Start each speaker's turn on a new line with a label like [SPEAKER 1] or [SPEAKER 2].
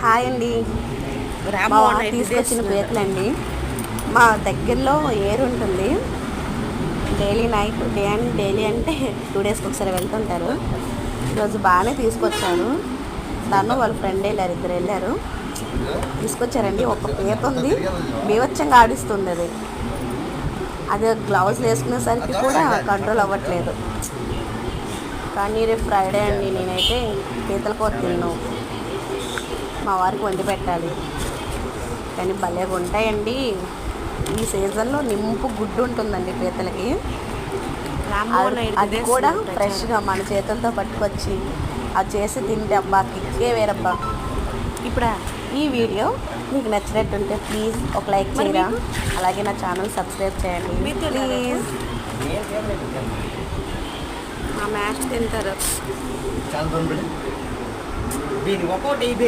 [SPEAKER 1] Hi అండి. మా తీసుకొచ్చిన పీతలండి మా దగ్గరలో ఏరు ఉంటుంది. Daily night day and daily అంటే టూ డేస్కి ఒకసారి వెళ్తుంటారు. ఈరోజు బాగానే తీసుకొచ్చారు. తను వాళ్ళ ఫ్రెండ్ వెళ్ళారు ఇద్దరు వెళ్ళారు. తీసుకొచ్చారండి. ఒక పీత ఉంది. బీవచ్చంగా ఆడిస్తుంది అది అది గ్లౌజ్ వేసుకునేసరికి కూడా కంట్రోల్ అవ్వట్లేదు. కానీ రేపు ఫ్రైడే అండి. నేనైతే పీతల కూర తిన్నాను మా వారికి వండి పెట్టాలి. కానీ భలేగా ఉంటాయండి. ఈ సీజన్లో నింపు గుడ్డు ఉంటుందండి పీతలకి. అది- కూడా ఫ్రెష్గా మన చేతులతో పట్టుకొచ్చి అది చేసి తింటే అబ్బా కిక్కే వేరబ్బా.
[SPEAKER 2] ఇప్పుడా?
[SPEAKER 1] ఈ వీడియో మీకు నచ్చినట్టుంటే ప్లీజ్ ఒక లైక్
[SPEAKER 2] మరి
[SPEAKER 1] చేయరా. అలాగే నా ఛానల్ సబ్స్క్రైబ్ చేయండి? ప్లీజ్. మా మ్యాచ్ తింటారు.